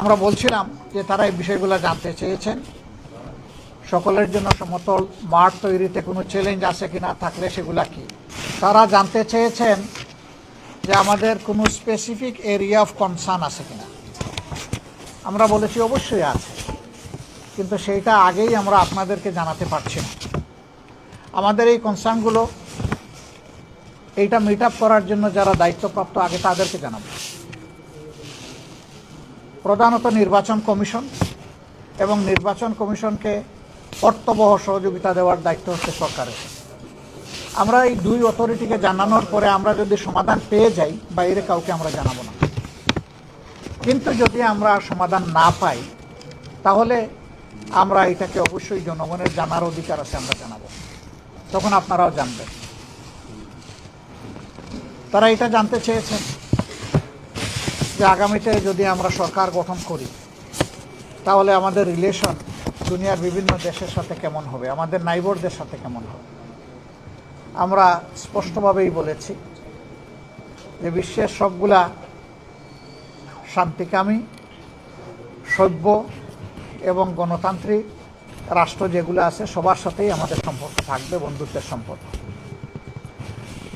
আমরা বলছিলাম যে তারা এই বিষয়গুলো জানতে চেয়েছেন। সকলের জন্য সমতল মাঠ তৈরিতে কোনো চ্যালেঞ্জ আছে কি না থাকলে সেগুলা কি? তারা জানতে চেয়েছেন যে আমাদের কোনো স্পেসিফিক এরিয়া অফ কনসার্ন আছে কিনা। আমরা বলেছি অবশ্যই আছে। কিন্তু সেইটা আগেই আমরা আপনাদেরকে জানাতে পারছি না। আমাদের এই কনসার্নগুলো এইটা মিট আপ করার জন্য যারা দায়িত্বপ্রাপ্ত, আগে তাদেরকে জানাব। প্রধানত নির্বাচন কমিশন এবং নির্বাচন কমিশনকে অর্থবহ সহযোগিতা দেওয়ার দায়িত্ব হচ্ছে সরকারের। আমরা এই দুই অথরিটিকে জানানোর পরে আমরা যদি সমাধান পেয়ে যাই, বাইরে কাউকে আমরা জানাব না। কিন্তু যদি আমরা সমাধান না পাই, তাহলে আমরা এটাকে অবশ্যই জনগণের জানার অধিকার আছে আমরা জানাব। তখন আপনারাও জানবেন। তারা এটা জানতে চেয়েছেন। যে আগামীতে যদি আমরা সরকার গঠন করি, তাহলে আমাদের রিলেশন দুনিয়ার বিভিন্ন দেশের সাথে কেমন হবে? আমাদের নাইবরদের সাথে কেমন হবে? আমরা স্পষ্টভাবেই বলেছি যে বিশ্বের সবগুলা শান্তিকামী, সভ্য এবং গণতান্ত্রিক রাষ্ট্র যেগুলো আছে, সবার সাথেই আমাদের সম্পর্ক থাকবে, বন্ধুত্বের সম্পর্ক।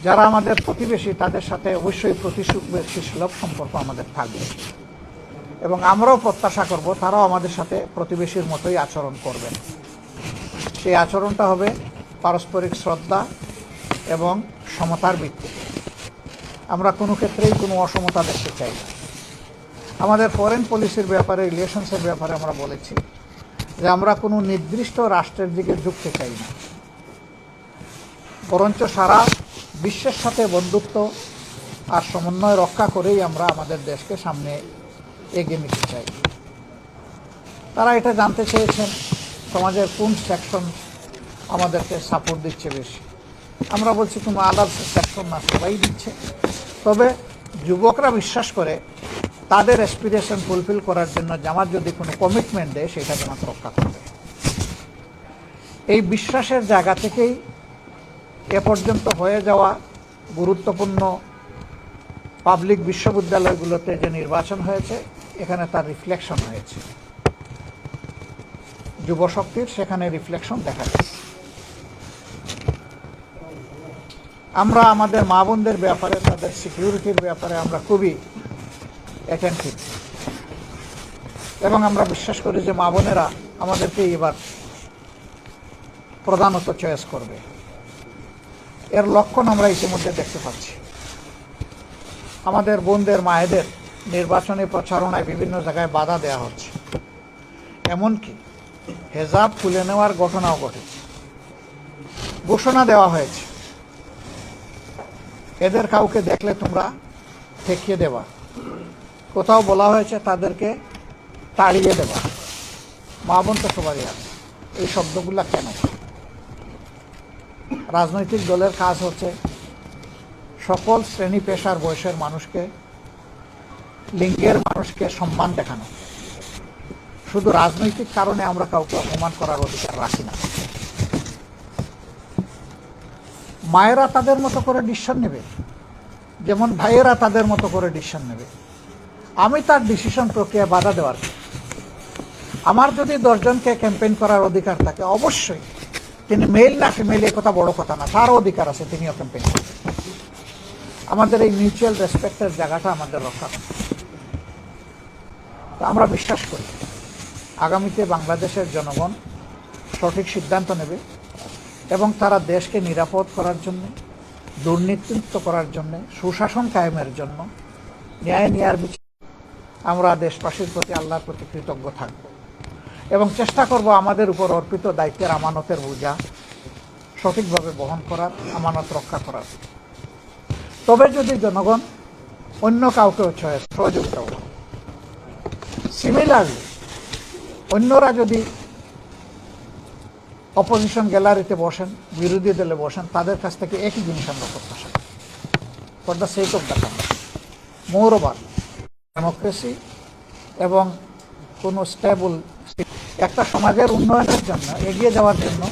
যারা আমাদের প্রতিবেশী, তাদের সাথে অবশ্যই প্রতিবেশী সুলভ সম্পর্ক আমাদের থাকবে। এবং আমরাও প্রত্যাশা করব, তারাও আমাদের সাথে প্রতিবেশীর মতোই আচরণ করবেন। সেই আচরণটা হবে পারস্পরিক শ্রদ্ধা এবং সমতার ভিত্তিতে আমরা কোনো ক্ষেত্রেই কোনো অসমতা দেখতে চাই না। আমাদের ফরেন পলিসির ব্যাপারে রিলেশনসের ব্যাপারে আমরা বলেছি যে আমরা কোনো নির্দিষ্ট রাষ্ট্রের দিকে ঝুঁকতে চাই না। বরঞ্চ সারা বিশ্বের সাথে বন্ধুত্ব আর সমন্বয় রক্ষা করেই আমরা আমাদের দেশকে সামনে এগিয়ে নিতে চাই। তারা এটা জানতে চেয়েছেন, সমাজের কোন সেকশন আমাদেরকে সাপোর্ট দিচ্ছে বেশি। আমরা বলছি, কোনো আলাদা সেকশন না, সবাই দিচ্ছে। তবে যুবকরা বিশ্বাস করে, তাদের অ্যাসপিরেশন ফুলফিল করার জন্য জামাত যদি কোনো কমিটমেন্ট দেয়, সেটা জামাত রক্ষা করবে। এই বিশ্বাসের জায়গা থেকেই এ পর্যন্ত হয়ে যাওয়া গুরুত্বপূর্ণ পাবলিক বিশ্ববিদ্যালয়গুলোতে যে নির্বাচন হয়েছে, এখানে তার রিফ্লেকশন হয়েছে। যুবশক্তির সেখানে রিফ্লেকশন দেখা যাচ্ছে। আমরা আমাদের মা বোনদের ব্যাপারে, তাদের সিকিউরিটির ব্যাপারে আমরা খুবই অ্যাটেন্টিভ এবং আমরা বিশ্বাস করি যে মা বোনেরা আমাদেরকে এবার প্রধানত চয়েস করবে। এর লক্ষণ আমরা ইতিমধ্যে দেখতে পাচ্ছি। আমাদের বোনদের, মায়েদের নির্বাচনী প্রচারণায় বিভিন্ন জায়গায় বাধা দেওয়া হচ্ছে। এমনকি হেজাব তুলে নেওয়ার ঘটনাও ঘটেছে। ঘোষণা দেওয়া হয়েছে। এদের কাউকে দেখলে তোমরা ঠেকিয়ে দেবা। কোথাও বলা হয়েছে তাদেরকে তাড়িয়ে দেবা। মা বোন তো সবারই আছে। এই শব্দগুলা কেন? রাজনৈতিক দলের কাজ হচ্ছে সকল শ্রেণি পেশার বয়সের মানুষকে, লিঙ্গের মানুষকে সম্মান দেখানো। শুধু রাজনৈতিক কারণে আমরা কাউকে অপমান করার অধিকার রাখি না। মায়েরা তাদের মতো করে ডিসিশন নেবে, যেমন ভাইয়েরা তাদের মতো করে ডিসিশন নেবে। আমি তার ডিসিশন প্রক্রিয়া বাধা দেওয়ার। আমার যদি দশজনকে ক্যাম্পেইন করার অধিকার থাকে, অবশ্যই তিনি মেল না ফিমেল এ কথা বড় কথা না। তারও অধিকার আছে, তিনিও ক্যাম্পেইন আমাদের এই মিউচুয়াল রেসপেক্টের জায়গাটা আমাদের রক্ষা তো আমরা বিশ্বাস করি। আগামীতে বাংলাদেশের জনগণ সঠিক সিদ্ধান্ত নেবে এবং তারা দেশকে নিরাপদ করার জন্য, দুর্নীতিমুক্ত করার জন্য, সুশাসন কায়েমের জন্য ন্যায় নেয়ার বিচার আমরা দেশবাসীর প্রতি আল্লাহর প্রতি কৃতজ্ঞ থাকব। এবং চেষ্টা করব আমাদের উপর অর্পিত দায়িত্বের আমানতের বোঝা সঠিকভাবে বহন করার, আমানত রক্ষা করার। তবে যদি জনগণ অন্য কাউকে সহায়- সহযোগিতা করে। সিমিলারলি অন্যরা যদি অপোজিশন গ্যালারিতে বসেন, বিরোধী দলে বসেন, তাদের কাছ থেকে একই জিনিস আমরা প্রত্যাশা করি। For the sake of the country democracy এবং কোনো স্টেবল একটা সমাজের উন্নয়নের জন্য, এগিয়ে যাওয়ার জন্য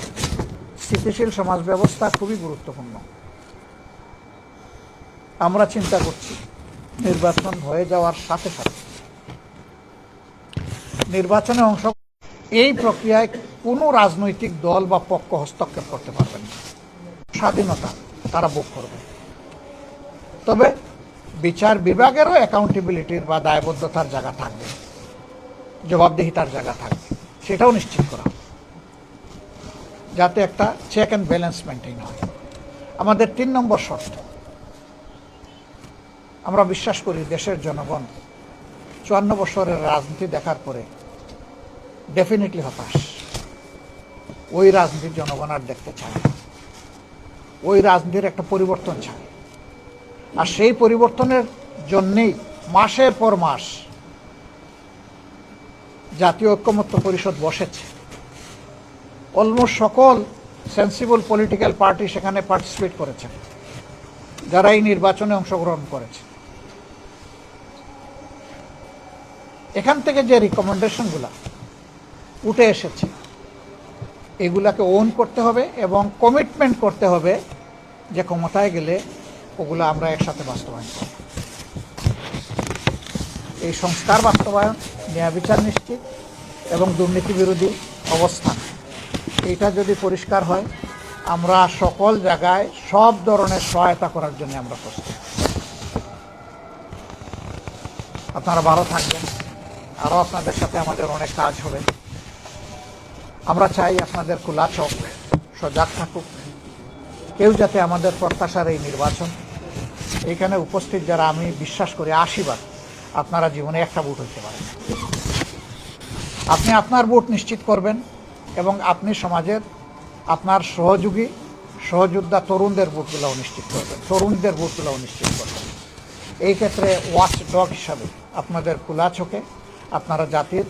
স্থিতিশীল সমাজ ব্যবস্থা খুবই গুরুত্বপূর্ণ। আমরা চিন্তা করছি নির্বাচন হয়ে যাওয়ার সাথে সাথে নির্বাচনে অংশ এই প্রক্রিয়ায় কোনো রাজনৈতিক দল বা পক্ষ হস্তক্ষেপ করতে পারবেন না। স্বাধীনতা তারা ভোগ করবে। তবে বিচার বিভাগেরও অ্যাকাউন্টেবিলিটির বা দায়বদ্ধতার জায়গা থাকবে, জবাবদিহিতার জায়গা থাকবে। সেটাও নিশ্চিত করা যাতে একটা চেক অ্যান্ড ব্যালেন্স মেনটেন হয়। আমাদের তিন নম্বর শর্ত। আমরা বিশ্বাস করি দেশের জনগণ চুয়ান্ন বছরের রাজনীতি দেখার পরে ডেফিনেটলি হতাশ। ওই রাজনীতির জনগণ আর দেখতে চায় ওই রাজনীতির একটা পরিবর্তন চায়। আর সেই পরিবর্তনের জন্যেই মাসের পর মাস জাতীয় ঐক্যমত্য পরিষদ বসেছে। অলমোস্ট সকল সেন্সিবল পলিটিক্যাল পার্টি সেখানে পার্টিসিপেট করেছেন যারা এই নির্বাচনে অংশগ্রহণ করেছে। এখান থেকে যে রিকমেন্ডেশনগুলো উঠে এসেছে, এগুলাকে ওন করতে হবে এবং কমিটমেন্ট করতে হবে যে ক্ষমতায় গেলে ওগুলো আমরা একসাথে বাস্তবায়ন করব। এই সংস্কার বাস্তবায়ন, ন্যায় বিচার নিশ্চিত এবং দুর্নীতি বিরোধী অবস্থান এইটা যদি পরিষ্কার হয়, আমরা সকল জায়গায় সব ধরনের সহায়তা করার জন্য আমরা প্রস্তুত। আপনারা ভালো থাকবেন। আরও আপনাদের সাথে আমাদের অনেক কাজ হবে। আমরা চাই আপনাদের খোলা চোখ সজাগ থাকুক। কেউ যাতে আমাদের প্রত্যাশার এই নির্বাচন। এখানে উপস্থিত যারা, আমি বিশ্বাস করি আশীর্বাদ। আপনারা জীবনে একটা ভোট হইতে পারেন। আপনি আপনার ভোট নিশ্চিত করবেন এবং আপনি সমাজের আপনার সহযোগী সহযোদ্ধা তরুণদের ভোটগুলোও নিশ্চিত করবেন তরুণদের ভোটগুলোও নিশ্চিত করবেন। এই ক্ষেত্রে ওয়াচ ডগ হিসাবে আপনাদের খোলা চোখে আপনারা জাতির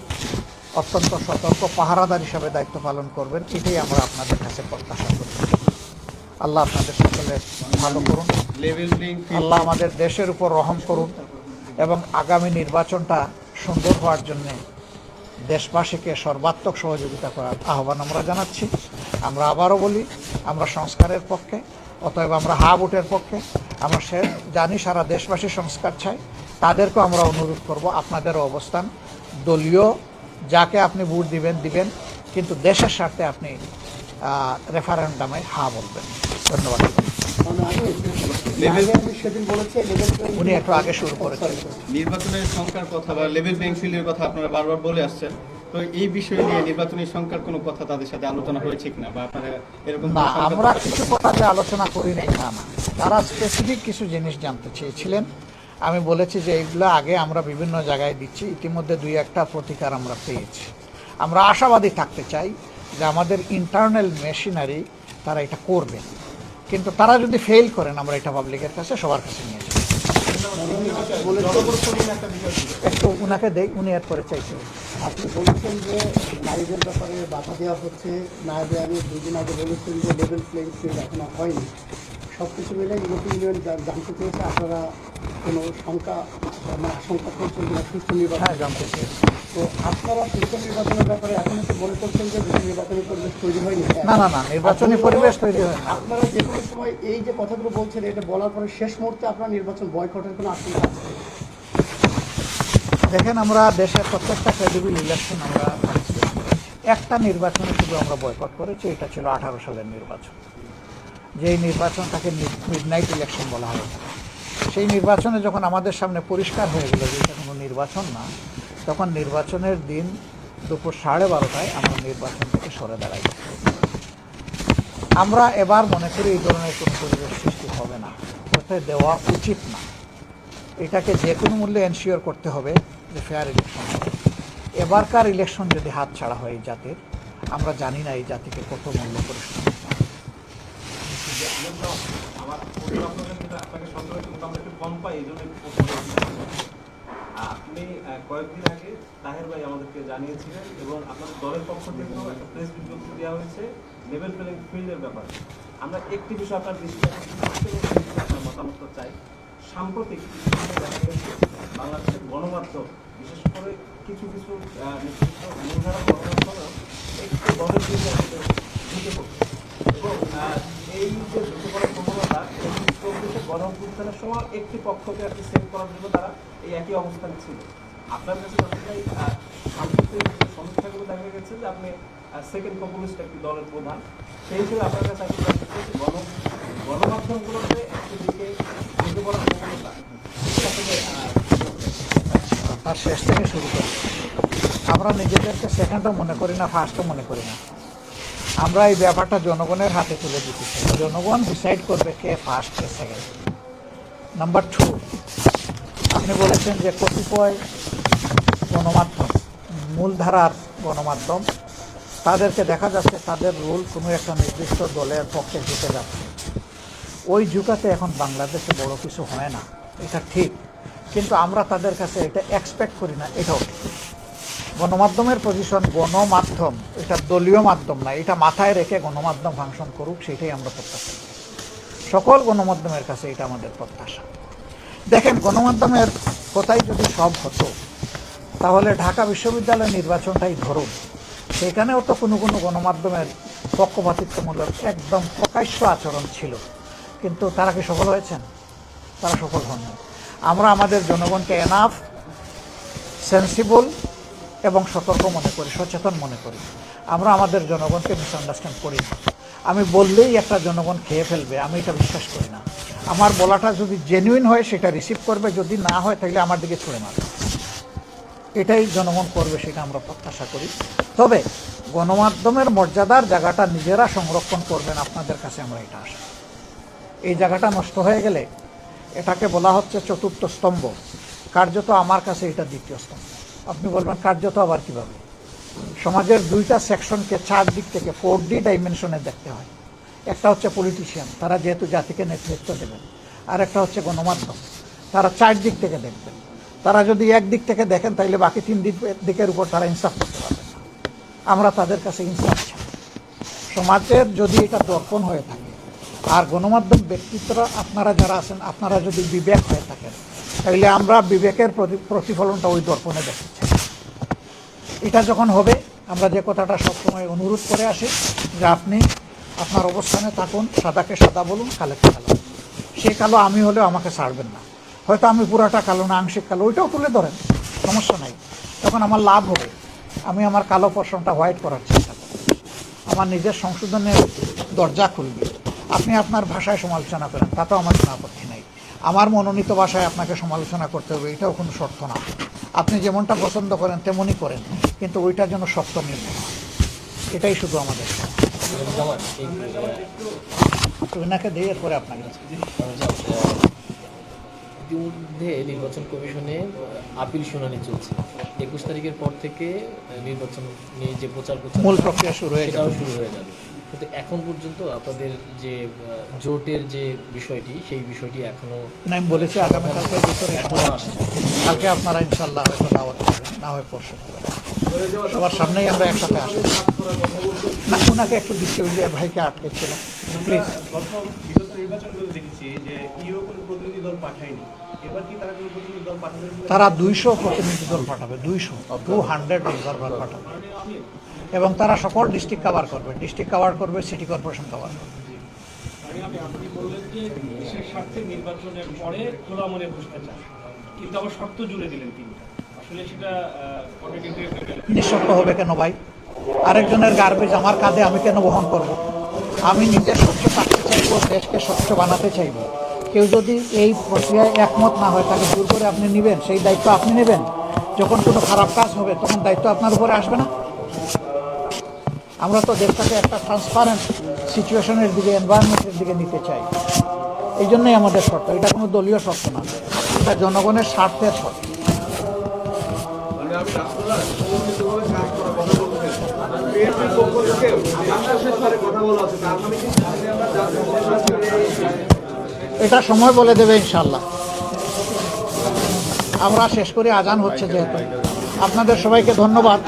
অত্যন্ত সতর্ক পাহারাদার হিসাবে দায়িত্ব পালন করবেন এটাই আমরা আপনাদের কাছে প্রত্যাশা করি। আল্লাহ আপনাদের সকলে ভালো করুন। আল্লাহ আমাদের দেশের উপর রহম করুন। এবং আগামী নির্বাচনটা সুন্দর হওয়ার জন্যে দেশবাসীকে সর্বাত্মক সহযোগিতা করার আহ্বান আমরা জানাচ্ছি। আমরা আবারও বলি, আমরা সংস্কারের পক্ষে, অতএব আমরা হা ভোটের পক্ষে। আমরা সে জানি সারা দেশবাসী সংস্কার চাই তাদেরকেও আমরা অনুরোধ করব, আপনাদেরও অবস্থান। দলীয় যাকে আপনি ভোট দিবেন দিবেন। কিন্তু দেশের স্বার্থে আপনি রেফারেন্ডামে হা বলবেন। ধন্যবাদ। উনি একটু আগে শুরু করেছেন। নির্বাচনের সংখ্যার কথা বা লেভেল ফিল্ডের কথা আপনারা বারবার বলে আসছেন। তো এই বিষয় নিয়ে নির্বাচনী সংখ্যার কোনো কথা তাদের সাথে আলোচনা হয়েছে কিনা বা আপনারা এরকম না আমরা কিছু কথা যে আলোচনা করি নাই না তারা স্পেসিফিক কিছু জিনিস জানতে চেয়েছিলেন। আমি বলেছি যে এইগুলো আগে আমরা বিভিন্ন জায়গায় দিচ্ছি ইতিমধ্যে দুই একটা প্রতিকার আমরা পেয়েছি। আমরা আশাবাদী থাকতে চাই যে আমাদের ইন্টারনাল মেশিনারি তারা এটা করবে। কিন্তু তারা যদি ফেল করেন আমরা এটা পাবলিকের কাছে, সবার কাছে নিয়ে যাই একটু উনাকে দেখ উনি এরপরে চাইছেন আপনি বলেছেন যে নারীদের ব্যাপারে বাধা দেওয়া হচ্ছে। নারীদের আমি দুদিন আগে বলেছেন যে লেভেল প্লেইং ফিল্ড এখনও হয়নি। সব কিছু মিলে ইউরোপীয় ইউনিয়ন জানতে চেয়েছে আপনারা কোনো শঙ্কা মানে আশঙ্কা করছেন কিনা সুস্থ নির্বাচন হ্যাঁ জানতে চেয়েছি তো আপনারা সুস্থ নির্বাচনের ব্যাপারে এখনও কি মনে করছেন যে দেশের নির্বাচনী পরিবেশ তৈরি হয়নি? না না না নির্বাচনী পরিবেশ তৈরি হয় আপনারা যে কোনো সময় এই যে কথাগুলো বলছেন এটা বলার পরে শেষ মুহূর্তে আপনার নির্বাচন বয়কটের কোনো আশঙ্কা আছে? দেখেন আমরা দেশের প্রত্যেকটা ক্রেডিবল ইলেকশন আমরা একটা নির্বাচনে শুধু আমরা বয়কট করেছি এটা ছিল আঠারো সালের নির্বাচন। যেই নির্বাচনটাকে মিডনাইট ইলেকশন বলা হয়। সেই নির্বাচনে যখন আমাদের সামনে পরিষ্কার হয়ে গেল যে এটা কোনো নির্বাচন না, তখন নির্বাচনের দিন দুপুর সাড়ে বারোটায় আমরা নির্বাচন থেকে সরে দাঁড়াই। আমরা এবার মনে করি এই ধরনের কোনো পরিবেশ সৃষ্টি হবে না হতে দেওয়া উচিত না। এটাকে যে কোনো মূল্যে এনশিওর করতে হবে যে ফেয়ার ইলেকশন এবারকার ইলেকশন যদি হাত ছাড়া হয় এই জাতির, আমরা জানি না এই জাতিকে কত মূল্য পরিশ্রম আমার কিন্তু আপনাকে সন্দেহ একটু কম পাই এই জন্য আপনি কয়েকদিন আগে তাহের ভাই আমাদেরকে জানিয়েছিলেন এবং আপনাদের দলের পক্ষ থেকেও একটা প্রেস বিজ্ঞপ্তি দেওয়া হয়েছে লেভেল প্লেইং ফিল্ডের ব্যাপারে। আমরা একটি বিষয় আপনার দৃষ্টি আপনার মতামত চাই সাম্প্রতিক বাংলাদেশের গণমাধ্যম, বিশেষ করে কিছু কিছু নির্দিষ্ট মূলধারা গণমাধ্যমেও একটু দলের আসলে ঢুকে পড়ছে। এই যে প্রবণতা সময় একটি পক্ষকে করার এই একই অবস্থানে ছিল। আপনার কাছে গেছে যে আপনি সেকেন্ড একটি দলের প্রধান, সেই হিসেবে আপনার কাছে গণমাধ্যমগুলোতে থেকে শুরু আমরা নিজেদেরকে সেকেন্ডও মনে করি না ফার্স্টও মনে করি না। আমরা এই ব্যাপারটা জনগণের হাতে তুলে দিতে চাই জনগণ ডিসাইড করবে কে ফার্স্ট কে সেকেন্ড নাম্বার টু আপনি বলেছেন যে কতিপয় গণমাধ্যম, মূলধারার গণমাধ্যম, তাদেরকে দেখা যাচ্ছে তাদের রোল কোনো একটা নির্দিষ্ট দলের পক্ষে ঝুঁকে যাচ্ছে। ওই ঝুঁকাতে এখন বাংলাদেশে বড় কিছু হয় না। এটা ঠিক। কিন্তু আমরা তাদের কাছে এটা এক্সপেক্ট করি না, এটাও ঠিক। গণমাধ্যমের পজিশন গণমাধ্যম, এটা দলীয় মাধ্যম না, এটা মাথায় রেখে গণমাধ্যম ফাংশন করুক, সেটাই আমরা প্রত্যাশা করি। সকল গণমাধ্যমের কাছে এটা আমাদের প্রত্যাশা। দেখেন, গণমাধ্যমের কথাই যদি সব হতো, তাহলে ঢাকা বিশ্ববিদ্যালয় নির্বাচনটাই ধরুন। সেখানেও তো কোনো কোনো গণমাধ্যমের পক্ষপাতিত্বমূলক একদম প্রকাশ্য আচরণ ছিল। কিন্তু তারা কি সফল হয়েছেন? তারা সফল হননি। আমরা আমাদের জনগণকে এনাফ সেন্সিবল এবং সতর্ক মনে করি, সচেতন মনে করি। আমরা আমাদের জনগণকে মিসআন্ডারস্ট্যান্ড করি না। আমি বললেই একটা জনগণ খেয়ে ফেলবে, আমি এটা বিশ্বাস করি না। আমার বলাটা যদি জেনুইন হয়, সেটা রিসিভ করবে, যদি না হয়, তাহলে আমার দিকে ছুঁড়ে মারবে। এটাই জনগণ করবে, সেটা আমরা প্রত্যাশা করি। তবে গণমাধ্যমের মর্যাদার জায়গাটা নিজেরা সংরক্ষণ করবেন, আপনাদের কাছে আমরা এটা আশা। এই জায়গাটা নষ্ট হয়ে গেলে এটাকে বলা হচ্ছে চতুর্থ স্তম্ভ। কার্যত আমার কাছে এটা দ্বিতীয় স্তম্ভ। আপনি বলবেন কার্যত আবার কীভাবে? সমাজের দুইটা সেকশনকে চার দিক থেকে ফোর ডি ডাইমেনশনে দেখতে হয়। একটা হচ্ছে পলিটিশিয়ান তারা যেহেতু জাতিকে নেতৃত্ব দেবেন। আর একটা হচ্ছে গণমাধ্যম, তারা চার দিক থেকে দেখবেন। তারা যদি এক দিক থেকে দেখেন তাহলে বাকি তিন দিক, দিকের উপর তারা ইনসাফ করতে পারবেন আমরা তাদের কাছে ইনসাফ চাই। সমাজের যদি এটা দর্পণ হয়ে থাকে, আর গণমাধ্যম ব্যক্তিত্বরা, আপনারা যারা আছেন, আপনারা যদি বিবেক হয়ে থাকেন তাহলে আমরা বিবেকের প্রতিফলনটা ওই দর্পণে চাই এটা যখন হবে, আমরা যে কথাটা সবসময় অনুরোধ করে আসি যে আপনি আপনার অবস্থানে থাকুন, সাদাকে সাদা বলুন, কালোকে কালো সে কালো আমি হলেও আমাকে ছাড়বেন না। হয়তো আমি পুরাটা কালো না, আংশিক কালো, ওইটাও তুলে ধরেন, সমস্যা নাই। তখন আমার লাভ হবে, আমি আমার কালো পোর্শনটা হোয়াইট করার চেষ্টা করব। আমার নিজের সংশোধনের দরজা খুলবে। আপনি আপনার ভাষায় সমালোচনা করেন, তাতেও আমার কোনো আপত্তি নাই। আমার মনোনীত ভাষায় আপনাকে সমালোচনা করতে হবে, এটাও কোনো শর্ত না। আপনি যেমনটা পছন্দ করেন তেমনই করেন। কিন্তু ওইটা যেন সত্য নির্ভর এটাই শুধু আমাদের। ওনাকে দিয়ে এরপরে আপনাকে ইতিমধ্যে নির্বাচন কমিশনে আপিল শুনানি চলছে। একুশ তারিখের পর থেকে নির্বাচন নিয়ে যে প্রচার প্রচার মূল প্রক্রিয়া শুরু হয়ে যাবে। শুরু হয়ে যাবে। কিন্তু এখন পর্যন্ত আপনাদের যে জোটের যে বিষয়টি সেই বিষয়টি এখনও না, আমি বলেছি আগামীকালকে ভিতরে এখনও আসছে কালকে আপনারা ইনশাল্লাহ হয়তো দাওয়াত না হয় পরশু। সবার সামনেই আমরা একসাথে আসব। না ওনাকে একটু দিচ্ছি ভাইকে আটকেছিল প্লিজ তারা দুইশো প্রতিনিধি দল পাঠাবে দুইশো টু হান্ড্রেড অবজারভার পাঠাবে। এবং তারা সকল ডিস্ট্রিক্ট কভার করবে। ডিস্ট্রিক্ট কভার করবে সিটি কর্পোরেশন কভার করবে। আপনি বললেন যে দেশের স্বার্থে নির্বাচনের পরে খোলা মনে বসতে চান কিন্তু আবার শর্ত জুড়ে দিলেন তিনি। আসলে সেটা কন্ট্রাডিক্টরি একটা গেল নিঃশর্ত হবে কেন ভাই? আরেকজনের গার্বেজ আমার কাঁধে আমি কেন বহন করব? আমি নিজে স্বচ্ছ থাকতে চাইব দেশকে স্বচ্ছ বানাতে চাইব। কেউ যদি এই প্রক্রিয়ায় একমত না হয় তাকে দূর করে আপনি নেবেন সেই দায়িত্ব আপনি নেবেন। যখন কোনো খারাপ কাজ হবে তখন দায়িত্ব আপনার উপরে আসবে না। আমরা তো দেশটাকে একটা ট্রান্সপারেন্ট সিচুয়েশনের দিকে এনভায়রনমেন্টের দিকে নিতে চাই। এই জন্যই আমাদের শর্ত। এটা কোনো দলীয় শর্ত না। এটা জনগণের স্বার্থের শর্ত। এটা সময় বলে দেবে ইনশাল্লাহ আমরা শেষ করে, আজান হচ্ছে যেহেতু। আপনাদের সবাইকে ধন্যবাদ।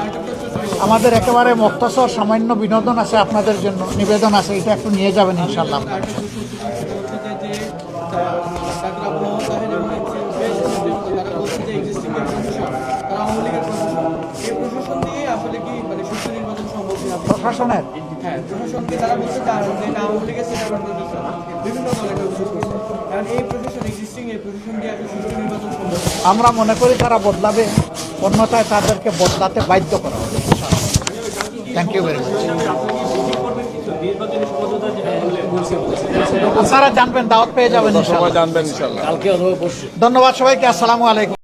আমাদের একেবারে মক্তসর সামান্য বিনোদন আছে আপনাদের জন্য, নিবেদন আছে, এটা একটু নিয়ে যাবেন ইনশাল্লাহ প্রশাসনের? আমরা মনে করি তারা বদলাবে, অন্যথায় তাদেরকে বদলাতে বাধ্য করা থ্যাংক ইউ ভেরি মাচ আপনারা জানবেন দাওয়াত পেয়ে যাবেন ইনশাআল্লাহ। কালকে অথবা পরশু। ধন্যবাদ সবাইকে আসসালামু আলাইকুম।